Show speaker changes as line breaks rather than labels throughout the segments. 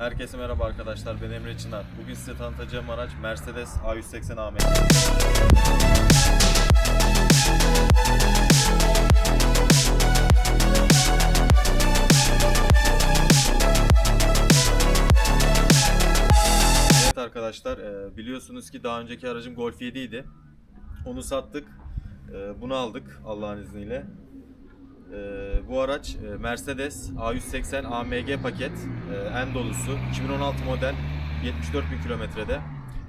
Herkese merhaba arkadaşlar. Ben Emre Çınar. Bugün size tanıtacağım araç Mercedes A180 AMG. Evet arkadaşlar, e, biliyorsunuz ki daha önceki aracım Golf 7 idi. Onu sattık. E, Bunu aldık Allah'ın izniyle. Ee, bu araç e, Mercedes A180 AMG paket e, en dolusu 2016 model 74 bin kilometrede.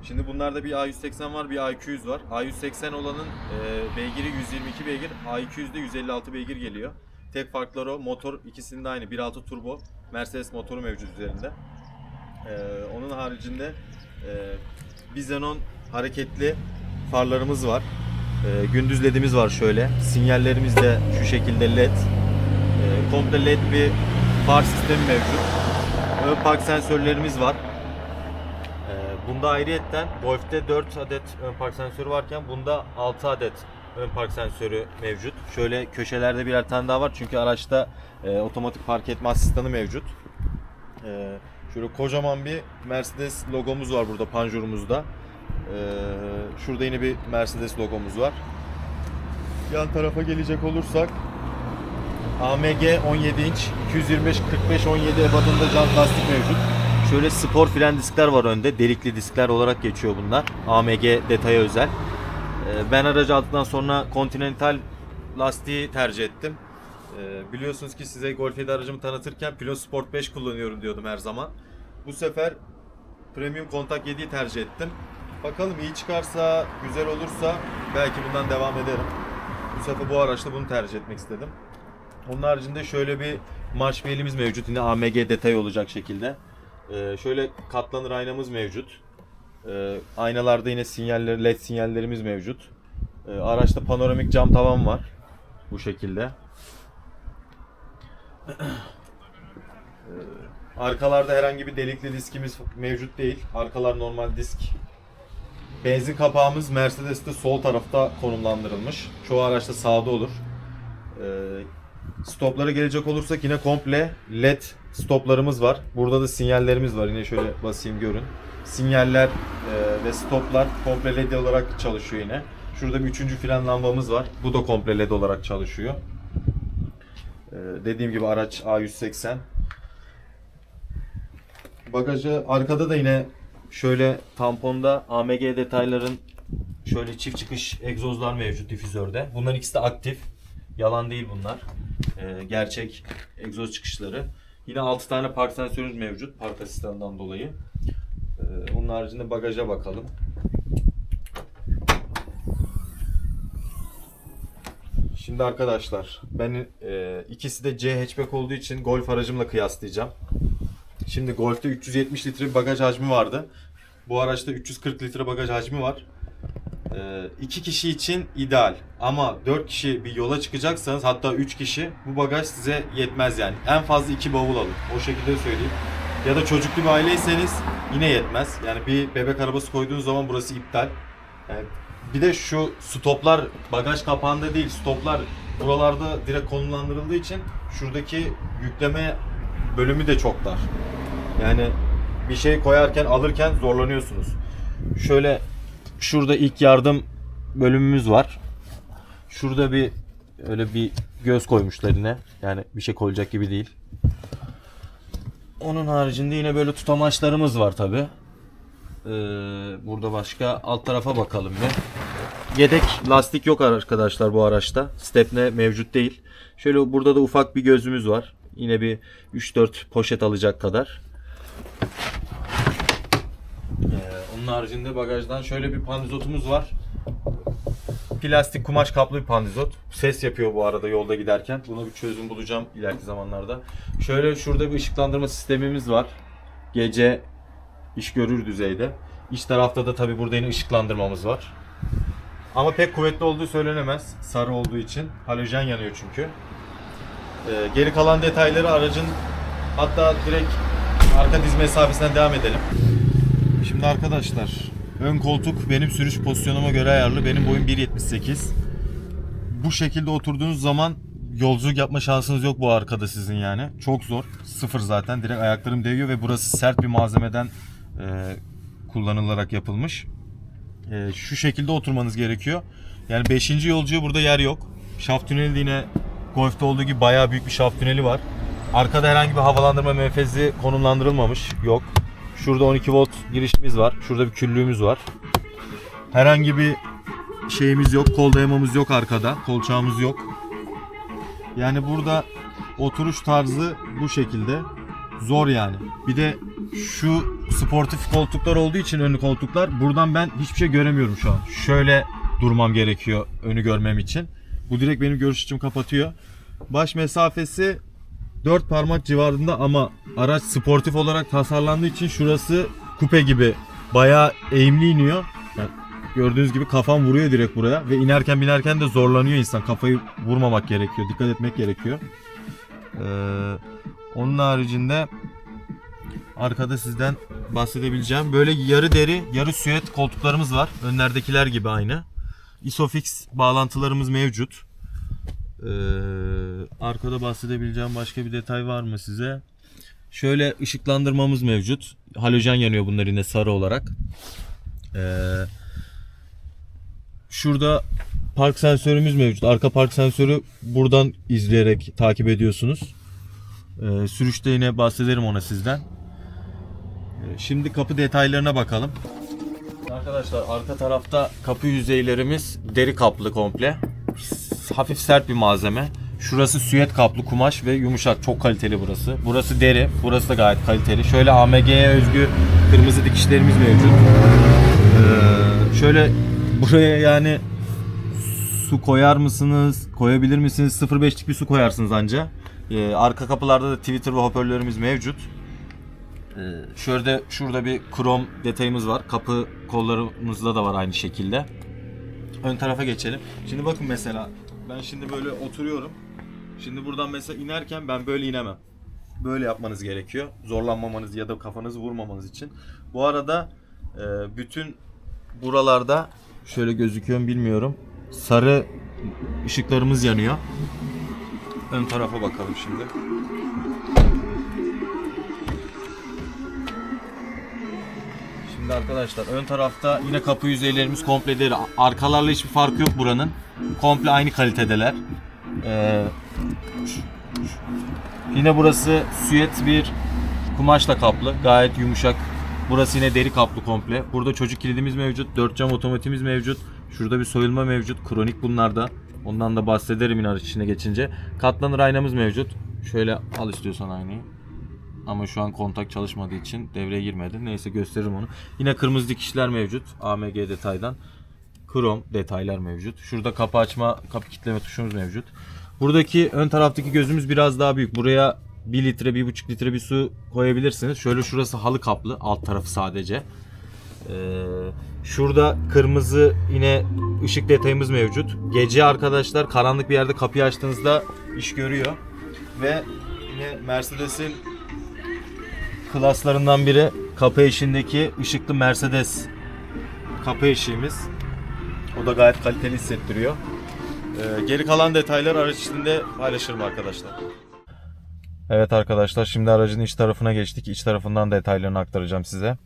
Şimdi bunlarda bir A180 var bir A200 var. A180 olanın e, beygiri 122 beygir, A200'de 156 beygir geliyor. Tek farkları o motor ikisinin de aynı 1.6 turbo Mercedes motoru mevcut üzerinde. Ee, onun haricinde bir Xenon hareketli farlarımız var. Ee, gündüz ledimiz var şöyle. Sinyallerimiz de şu şekilde led. Ee, komple led bir far sistemi mevcut. Ön park sensörlerimiz var. Ee, bunda ayrıyetten Golf'te 4 adet ön park sensörü varken bunda 6 adet ön park sensörü mevcut. Şöyle köşelerde birer tane daha var çünkü araçta e, otomatik park etme asistanı mevcut. Ee, şöyle kocaman bir Mercedes logomuz var burada panjurumuzda. Ee, şurada yine bir Mercedes logomuz var. Yan tarafa gelecek olursak AMG 17 inç 225 45 17 ebatında jant lastik mevcut. Şöyle spor fren diskler var önde. Delikli diskler olarak geçiyor bunlar. AMG detaya özel. Ee, ben aracı aldıktan sonra Continental lastiği tercih ettim. Ee, biliyorsunuz ki size Golf 7 aracımı tanıtırken Pilot Sport 5 kullanıyorum diyordum her zaman. Bu sefer Premium Contact 7'yi tercih ettim. Bakalım iyi çıkarsa, güzel olursa belki bundan devam ederim. Bu sefer bu araçta bunu tercih etmek istedim. Onun haricinde şöyle bir marş belimiz mevcut. Yine AMG detay olacak şekilde. Ee, şöyle katlanır aynamız mevcut. Ee, aynalarda yine sinyaller, led sinyallerimiz mevcut. Ee, araçta panoramik cam tavan var. Bu şekilde. Arkalarda herhangi bir delikli diskimiz mevcut değil. Arkalar normal disk. Benzin kapağımız Mercedes'te sol tarafta konumlandırılmış. Çoğu araçta sağda olur. Ee, stoplara gelecek olursak yine komple led stoplarımız var. Burada da sinyallerimiz var. Yine şöyle basayım görün. Sinyaller e, ve stoplar komple led olarak çalışıyor yine. Şurada bir üçüncü fren lambamız var. Bu da komple led olarak çalışıyor. Ee, dediğim gibi araç A180. Bagajı arkada da yine şöyle tamponda AMG detayların şöyle çift çıkış egzozlar mevcut difüzörde. Bunların ikisi de aktif. Yalan değil bunlar. Ee, gerçek egzoz çıkışları. Yine 6 tane park sensörümüz mevcut park asistanından dolayı. Ee, onun haricinde bagaja bakalım. Şimdi arkadaşlar ben e, ikisi de C hatchback olduğu için Golf aracımla kıyaslayacağım. Şimdi Golf'te 370 litre bagaj hacmi vardı. Bu araçta 340 litre bagaj hacmi var. Ee, iki kişi için ideal ama 4 kişi bir yola çıkacaksanız hatta 3 kişi bu bagaj size yetmez yani. En fazla 2 bavul alın. O şekilde söyleyeyim. Ya da çocuklu bir aileyseniz yine yetmez. Yani bir bebek arabası koyduğunuz zaman burası iptal. Yani bir de şu stoplar bagaj kapağında değil stoplar buralarda direkt konumlandırıldığı için şuradaki yükleme bölümü de çok dar. Yani bir şey koyarken alırken zorlanıyorsunuz. Şöyle şurada ilk yardım bölümümüz var. Şurada bir öyle bir göz koymuşlar yine. Yani bir şey koyacak gibi değil. Onun haricinde yine böyle tutamaçlarımız var tabi. Ee, burada başka alt tarafa bakalım bir. Yedek lastik yok arkadaşlar bu araçta. Stepne mevcut değil. Şöyle burada da ufak bir gözümüz var. Yine bir 3-4 poşet alacak kadar. Ee, onun haricinde bagajdan şöyle bir pandizotumuz var. Plastik kumaş kaplı bir pandizot. Ses yapıyor bu arada yolda giderken. Buna bir çözüm bulacağım ileriki zamanlarda. Şöyle şurada bir ışıklandırma sistemimiz var. Gece iş görür düzeyde. İç tarafta da tabi burada yine ışıklandırmamız var. Ama pek kuvvetli olduğu söylenemez. Sarı olduğu için. Halojen yanıyor çünkü. Ee, geri kalan detayları aracın hatta direkt arka diz mesafesinden devam edelim. Şimdi arkadaşlar ön koltuk benim sürüş pozisyonuma göre ayarlı. Benim boyum 1.78. Bu şekilde oturduğunuz zaman yolculuk yapma şansınız yok bu arkada sizin yani. Çok zor. Sıfır zaten. Direkt ayaklarım değiyor ve burası sert bir malzemeden e, kullanılarak yapılmış. E, şu şekilde oturmanız gerekiyor. Yani 5. yolcuya burada yer yok. Şaft tüneli yine Golf'te olduğu gibi bayağı büyük bir şaft tüneli var. Arkada herhangi bir havalandırma menfezi konumlandırılmamış. Yok. Şurada 12 volt girişimiz var. Şurada bir küllüğümüz var. Herhangi bir şeyimiz yok. Kol dayamamız yok arkada. Kolçağımız yok. Yani burada oturuş tarzı bu şekilde. Zor yani. Bir de şu sportif koltuklar olduğu için önlü koltuklar buradan ben hiçbir şey göremiyorum şu an. Şöyle durmam gerekiyor önü görmem için. Bu direkt benim görüş açımı kapatıyor. Baş mesafesi 4 parmak civarında ama araç sportif olarak tasarlandığı için şurası kupe gibi bayağı eğimli iniyor. Yani gördüğünüz gibi kafam vuruyor direkt buraya ve inerken binerken de zorlanıyor insan. Kafayı vurmamak gerekiyor, dikkat etmek gerekiyor. Ee, onun haricinde arkada sizden bahsedebileceğim böyle yarı deri, yarı süet koltuklarımız var. Önlerdekiler gibi aynı. Isofix bağlantılarımız mevcut. Ee, arkada bahsedebileceğim başka bir detay var mı size? Şöyle ışıklandırmamız mevcut. Halojen yanıyor bunlar yine sarı olarak. Ee, şurada park sensörümüz mevcut. Arka park sensörü buradan izleyerek takip ediyorsunuz. Ee, sürüşte yine bahsederim ona sizden. Ee, şimdi kapı detaylarına bakalım. Arkadaşlar arka tarafta kapı yüzeylerimiz deri kaplı komple. Hafif sert bir malzeme. Şurası süet kaplı kumaş ve yumuşak. Çok kaliteli burası. Burası deri. Burası da gayet kaliteli. Şöyle AMG'ye özgü kırmızı dikişlerimiz mevcut. Ee, şöyle buraya yani su koyar mısınız? Koyabilir misiniz? 0.5'lik bir su koyarsınız anca. Ee, arka kapılarda da Twitter ve hoparlörümüz mevcut. Ee, şurada şurada bir krom detayımız var. Kapı kollarımızda da var aynı şekilde. Ön tarafa geçelim. Şimdi bakın mesela ben şimdi böyle oturuyorum. Şimdi buradan mesela inerken ben böyle inemem. Böyle yapmanız gerekiyor. Zorlanmamanız ya da kafanızı vurmamanız için. Bu arada e, bütün buralarda şöyle gözüküyor mu bilmiyorum. Sarı ışıklarımız yanıyor. Ön tarafa bakalım şimdi. Şimdi arkadaşlar ön tarafta yine kapı yüzeylerimiz komple deri. Arkalarla hiçbir farkı yok buranın. Komple aynı kalitedeler. Ee, yine burası süet bir kumaşla kaplı. Gayet yumuşak. Burası yine deri kaplı komple. Burada çocuk kilidimiz mevcut. 4 cam otomatikimiz mevcut. Şurada bir soyulma mevcut. Kronik bunlarda. Ondan da bahsederim yine içine geçince. Katlanır aynamız mevcut. Şöyle al istiyorsan aynayı. Ama şu an kontak çalışmadığı için devreye girmedi. Neyse gösteririm onu. Yine kırmızı dikişler mevcut. AMG detaydan. Krom detaylar mevcut. Şurada kapı açma, kapı kilitleme tuşumuz mevcut. Buradaki ön taraftaki gözümüz biraz daha büyük. Buraya 1 litre, 1,5 litre bir su koyabilirsiniz. Şöyle şurası halı kaplı. Alt tarafı sadece. Ee, şurada kırmızı yine ışık detayımız mevcut. Gece arkadaşlar karanlık bir yerde kapıyı açtığınızda iş görüyor. Ve yine Mercedes'in klaslarından biri kapı eşiğindeki ışıklı Mercedes kapı eşiğimiz. O da gayet kaliteli hissettiriyor. Ee, geri kalan detaylar araç içinde paylaşırım arkadaşlar. Evet arkadaşlar şimdi aracın iç tarafına geçtik. İç tarafından detaylarını aktaracağım size.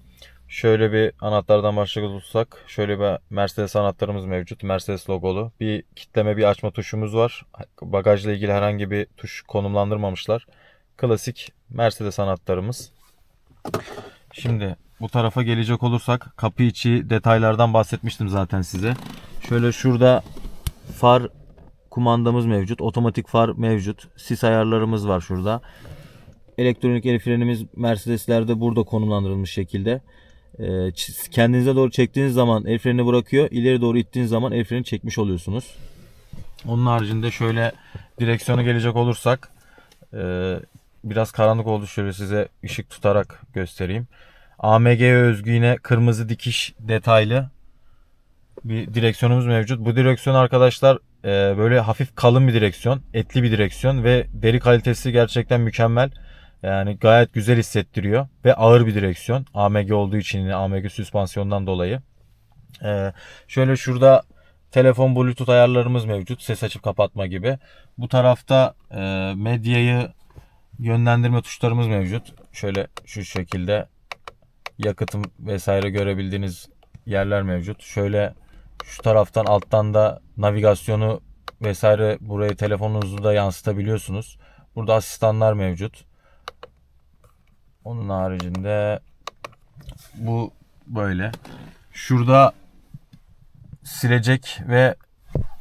Şöyle bir anahtardan başlayacak olursak şöyle bir Mercedes anahtarımız mevcut. Mercedes logolu. Bir kitleme bir açma tuşumuz var. Bagajla ilgili herhangi bir tuş konumlandırmamışlar. Klasik Mercedes anahtarımız. Şimdi bu tarafa gelecek olursak kapı içi detaylardan bahsetmiştim zaten size. Şöyle şurada far kumandamız mevcut. Otomatik far mevcut. Sis ayarlarımız var şurada. Elektronik el frenimiz Mercedes'lerde burada konumlandırılmış şekilde. Ee, kendinize doğru çektiğiniz zaman el freni bırakıyor. İleri doğru ittiğiniz zaman el freni çekmiş oluyorsunuz. Onun haricinde şöyle direksiyona gelecek olursak e, biraz karanlık oldu şöyle size ışık tutarak göstereyim. AMG'ye özgü yine kırmızı dikiş detaylı bir direksiyonumuz mevcut. Bu direksiyon arkadaşlar e, böyle hafif kalın bir direksiyon, etli bir direksiyon ve deri kalitesi gerçekten mükemmel. Yani gayet güzel hissettiriyor ve ağır bir direksiyon. AMG olduğu için yine AMG süspansiyondan dolayı. E, şöyle şurada telefon bluetooth ayarlarımız mevcut. Ses açıp kapatma gibi. Bu tarafta e, medyayı yönlendirme tuşlarımız mevcut. Şöyle şu şekilde yakıtım vesaire görebildiğiniz yerler mevcut. Şöyle şu taraftan alttan da navigasyonu vesaire buraya telefonunuzu da yansıtabiliyorsunuz. Burada asistanlar mevcut. Onun haricinde bu böyle. Şurada silecek ve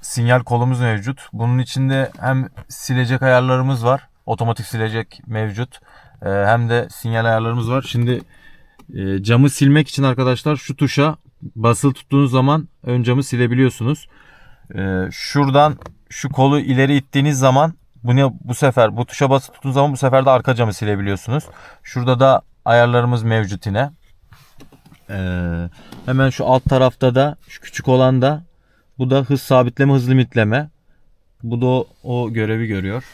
sinyal kolumuz mevcut. Bunun içinde hem silecek ayarlarımız var. Otomatik silecek mevcut. Ee, hem de sinyal ayarlarımız var. Şimdi e, camı silmek için arkadaşlar şu tuşa basılı tuttuğunuz zaman ön camı silebiliyorsunuz. Ee, şuradan şu kolu ileri ittiğiniz zaman bu ne bu sefer bu tuşa basılı tuttuğunuz zaman bu sefer de arka camı silebiliyorsunuz. Şurada da ayarlarımız mevcut yine. Ee, hemen şu alt tarafta da şu küçük olan da bu da hız sabitleme hız limitleme. Bu da o, o görevi görüyor.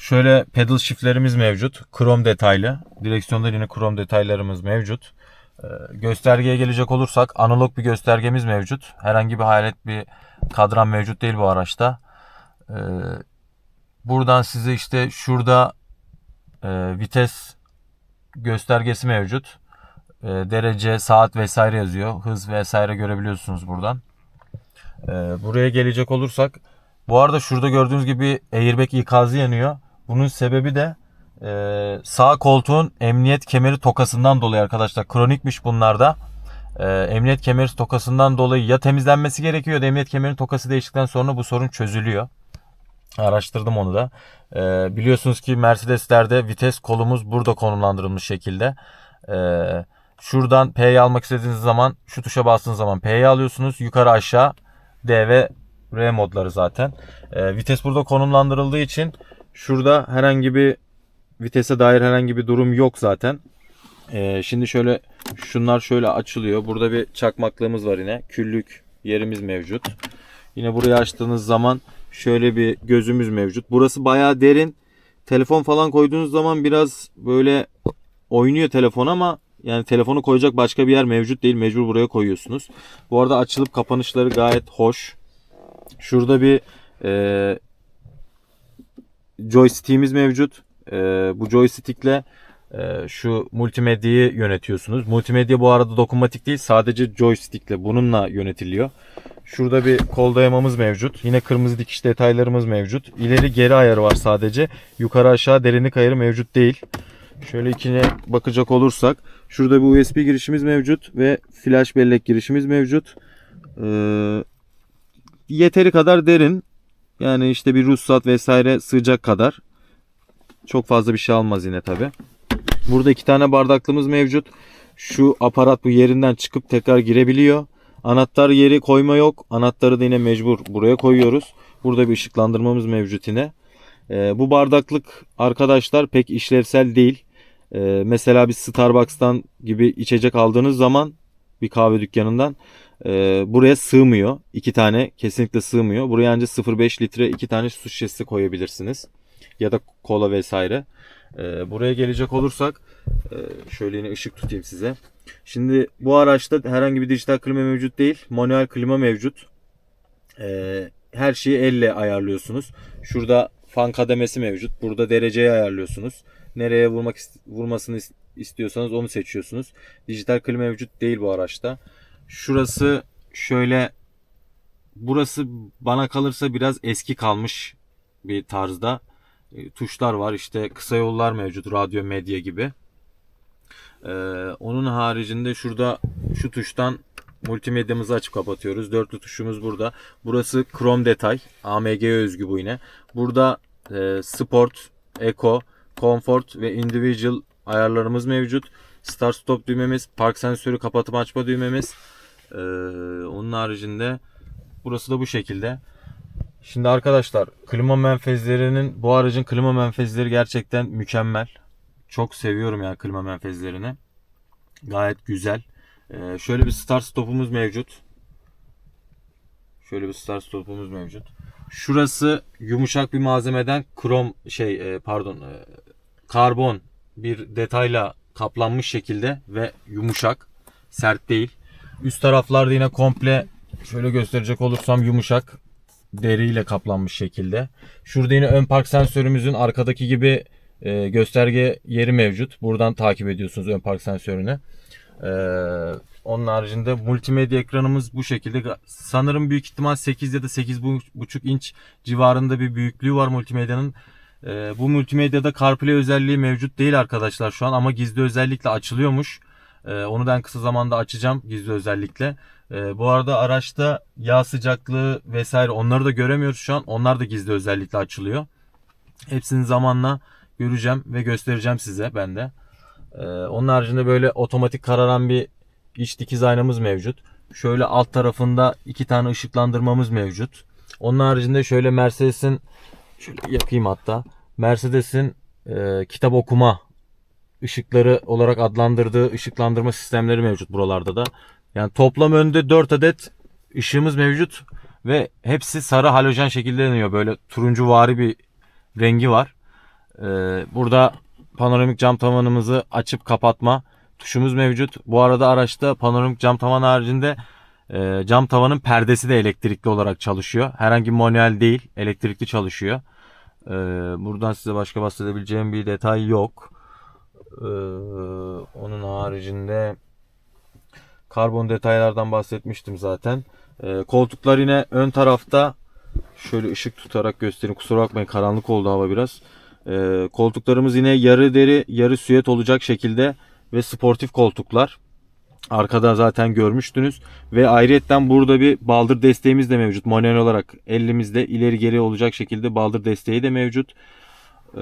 Şöyle pedal shiftlerimiz mevcut. Krom detaylı. Direksiyonda yine krom detaylarımız mevcut. Ee, göstergeye gelecek olursak analog bir göstergemiz mevcut. Herhangi bir hayret bir kadran mevcut değil bu araçta. Ee, buradan size işte şurada e, vites göstergesi mevcut. E, derece, saat vesaire yazıyor. Hız vesaire görebiliyorsunuz buradan. Buraya gelecek olursak bu arada şurada gördüğünüz gibi airbag ikazı yanıyor. Bunun sebebi de e, sağ koltuğun emniyet kemeri tokasından dolayı arkadaşlar. Kronikmiş bunlarda. E, emniyet kemeri tokasından dolayı ya temizlenmesi gerekiyor ya emniyet kemerinin tokası değiştikten sonra bu sorun çözülüyor. Araştırdım onu da. E, biliyorsunuz ki Mercedes'lerde vites kolumuz burada konumlandırılmış şekilde. E, şuradan P'yi almak istediğiniz zaman şu tuşa bastığınız zaman P'yi alıyorsunuz. Yukarı aşağı D ve R modları zaten. E, vites burada konumlandırıldığı için şurada herhangi bir vitese dair herhangi bir durum yok zaten. E, şimdi şöyle şunlar şöyle açılıyor. Burada bir çakmaklığımız var yine. Küllük yerimiz mevcut. Yine burayı açtığınız zaman şöyle bir gözümüz mevcut. Burası bayağı derin. Telefon falan koyduğunuz zaman biraz böyle oynuyor telefon ama yani telefonu koyacak başka bir yer mevcut değil. Mecbur buraya koyuyorsunuz. Bu arada açılıp kapanışları gayet hoş. Şurada bir e, joystick'imiz mevcut. E, bu joystick'le e, şu multimedyayı yönetiyorsunuz. Multimedya bu arada dokunmatik değil. Sadece joystick'le bununla yönetiliyor. Şurada bir kol dayamamız mevcut. Yine kırmızı dikiş detaylarımız mevcut. İleri geri ayarı var sadece. Yukarı aşağı derinlik ayarı mevcut değil. Şöyle içine bakacak olursak şurada bir USB girişimiz mevcut ve flash bellek girişimiz mevcut. Ee, yeteri kadar derin. Yani işte bir ruhsat vesaire sığacak kadar. Çok fazla bir şey almaz yine tabi. Burada iki tane bardaklığımız mevcut. Şu aparat bu yerinden çıkıp tekrar girebiliyor. Anahtar yeri koyma yok. Anahtarı da yine mecbur buraya koyuyoruz. Burada bir ışıklandırmamız mevcut yine. Ee, bu bardaklık arkadaşlar pek işlevsel değil. Ee, mesela bir Starbucks'tan gibi içecek aldığınız zaman bir kahve dükkanından e, buraya sığmıyor. İki tane kesinlikle sığmıyor. Buraya ancak 0.5 litre iki tane su şişesi koyabilirsiniz. Ya da kola vesaire. Ee, buraya gelecek olursak e, şöyle yine ışık tutayım size. Şimdi bu araçta herhangi bir dijital klima mevcut değil. Manuel klima mevcut. Ee, her şeyi elle ayarlıyorsunuz. Şurada fan kademesi mevcut. Burada dereceyi ayarlıyorsunuz. Nereye vurmak vurmasını istiyorsanız onu seçiyorsunuz. Dijital klima mevcut değil bu araçta. Şurası şöyle burası bana kalırsa biraz eski kalmış bir tarzda. E, tuşlar var. İşte kısa yollar mevcut. Radyo, medya gibi. Ee, onun haricinde şurada şu tuştan multimedyamızı açıp kapatıyoruz. Dörtlü tuşumuz burada. Burası krom detay. AMG özgü bu yine. Burada e, sport, eco, comfort ve individual ayarlarımız mevcut. Start stop düğmemiz, park sensörü kapatıp açma düğmemiz. Ee, onun haricinde burası da bu şekilde. Şimdi arkadaşlar klima menfezlerinin bu aracın klima menfezleri gerçekten mükemmel. Çok seviyorum yani klima menfezlerini. Gayet güzel. Ee, şöyle bir start stopumuz mevcut. Şöyle bir start stopumuz mevcut. Şurası yumuşak bir malzemeden krom şey e, pardon e, karbon bir detayla kaplanmış şekilde ve yumuşak. Sert değil. Üst taraflarda yine komple Şöyle gösterecek olursam yumuşak deriyle kaplanmış şekilde. Şurada yine ön park sensörümüzün arkadaki gibi e, gösterge yeri mevcut. Buradan takip ediyorsunuz ön park sensörünü. Ee, onun haricinde multimedya ekranımız bu şekilde. Sanırım büyük ihtimal 8 ya da 8,5 inç civarında bir büyüklüğü var multimedyanın. Ee, bu multimedyada CarPlay özelliği mevcut değil arkadaşlar şu an ama gizli özellikle açılıyormuş. Ee, onu da en kısa zamanda açacağım gizli özellikle. Ee, bu arada araçta yağ sıcaklığı vesaire onları da göremiyoruz şu an. Onlar da gizli özellikle açılıyor. Hepsini zamanla göreceğim ve göstereceğim size ben de. Ee, onun haricinde böyle otomatik kararan bir iç dikiz aynamız mevcut. Şöyle alt tarafında iki tane ışıklandırmamız mevcut. Onun haricinde şöyle Mercedes'in şöyle yakayım hatta. Mercedes'in e, kitap okuma ışıkları olarak adlandırdığı ışıklandırma sistemleri mevcut buralarda da. Yani toplam önde 4 adet ışığımız mevcut ve hepsi sarı halojen şekilde yanıyor. Böyle turuncu vari bir rengi var. Ee, burada panoramik cam tavanımızı açıp kapatma tuşumuz mevcut. Bu arada araçta panoramik cam tavan haricinde e, cam tavanın perdesi de elektrikli olarak çalışıyor. Herhangi manuel değil, elektrikli çalışıyor. Ee, buradan size başka bahsedebileceğim bir detay yok. Ee, onun haricinde karbon detaylardan bahsetmiştim zaten. Ee, koltuklar yine ön tarafta şöyle ışık tutarak göstereyim. Kusura bakmayın karanlık oldu hava biraz. Ee, koltuklarımız yine yarı deri yarı süet olacak şekilde ve sportif koltuklar. Arkada zaten görmüştünüz. Ve ayrıyetten burada bir baldır desteğimiz de mevcut. Manuel olarak elimizde ileri geri olacak şekilde baldır desteği de mevcut. Ee,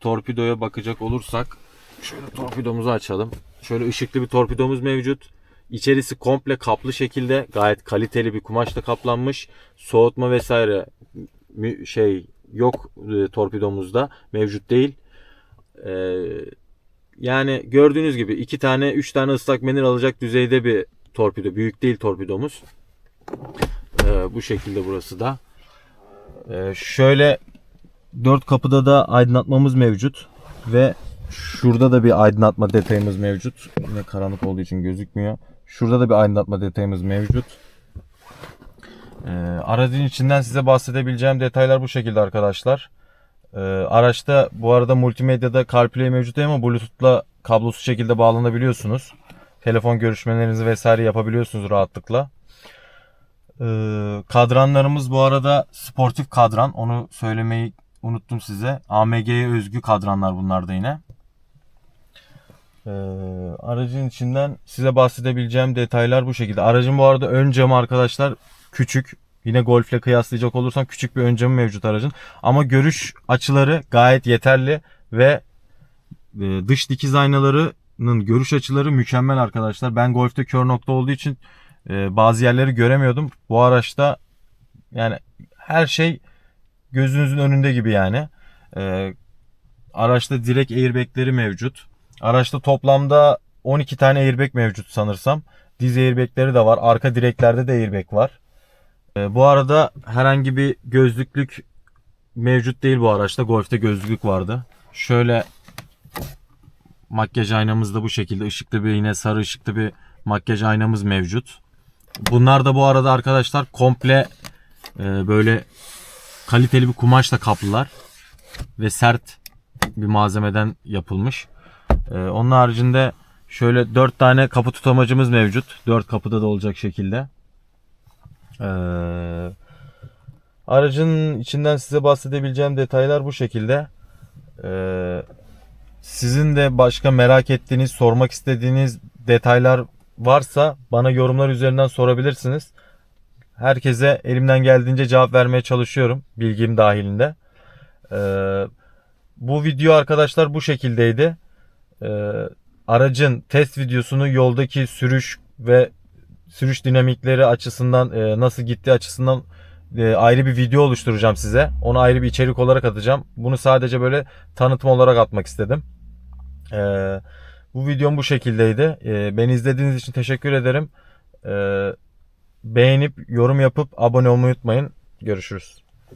torpidoya bakacak olursak şöyle torpidomuzu açalım. Şöyle ışıklı bir torpidomuz mevcut. İçerisi komple kaplı şekilde gayet kaliteli bir kumaşla kaplanmış. Soğutma vesaire şey yok e, torpidomuzda mevcut değil. Ee, yani gördüğünüz gibi iki tane üç tane ıslak mendil alacak düzeyde bir torpido. Büyük değil torpidomuz. Ee, bu şekilde burası da. Ee, şöyle dört kapıda da aydınlatmamız mevcut ve şurada da bir aydınlatma detayımız mevcut. Yine karanlık olduğu için gözükmüyor. Şurada da bir aydınlatma detayımız mevcut. Ee, aracın içinden size bahsedebileceğim detaylar bu şekilde arkadaşlar. Ee, araçta bu arada multimedyada CarPlay mevcut ama Bluetooth'la kablosuz şekilde bağlanabiliyorsunuz. Telefon görüşmelerinizi vesaire yapabiliyorsunuz rahatlıkla. Ee, kadranlarımız bu arada sportif kadran. Onu söylemeyi unuttum size. AMG'ye özgü kadranlar bunlar da yine. Ee, aracın içinden size bahsedebileceğim detaylar bu şekilde. Aracın bu arada ön camı arkadaşlar küçük. Yine Golf'le kıyaslayacak olursam küçük bir ön mevcut aracın. Ama görüş açıları gayet yeterli ve e, dış dikiz aynalarının görüş açıları mükemmel arkadaşlar. Ben Golf'te kör nokta olduğu için e, bazı yerleri göremiyordum. Bu araçta yani her şey gözünüzün önünde gibi yani. E, araçta direkt airbagleri mevcut. Araçta toplamda 12 tane airbag mevcut sanırsam. Diz airbagleri de var. Arka direklerde de airbag var. Ee, bu arada herhangi bir gözlüklük mevcut değil bu araçta. Golf'te gözlüklük vardı. Şöyle makyaj aynamız da bu şekilde. ışıklı bir yine sarı ışıklı bir makyaj aynamız mevcut. Bunlar da bu arada arkadaşlar komple e, böyle kaliteli bir kumaşla kaplılar ve sert bir malzemeden yapılmış. Ee, onun haricinde şöyle 4 tane kapı tutamacımız mevcut. 4 kapıda da olacak şekilde. Ee, aracın içinden size bahsedebileceğim detaylar bu şekilde. Ee, sizin de başka merak ettiğiniz, sormak istediğiniz detaylar varsa bana yorumlar üzerinden sorabilirsiniz. Herkese elimden geldiğince cevap vermeye çalışıyorum bilgim dahilinde. Ee, bu video arkadaşlar bu şekildeydi. Ee, aracın test videosunu yoldaki sürüş ve sürüş dinamikleri açısından e, nasıl gittiği açısından e, ayrı bir video oluşturacağım size. Onu ayrı bir içerik olarak atacağım. Bunu sadece böyle tanıtım olarak atmak istedim. E, bu videom bu şekildeydi. E, beni izlediğiniz için teşekkür ederim. E, beğenip yorum yapıp abone olmayı unutmayın. Görüşürüz.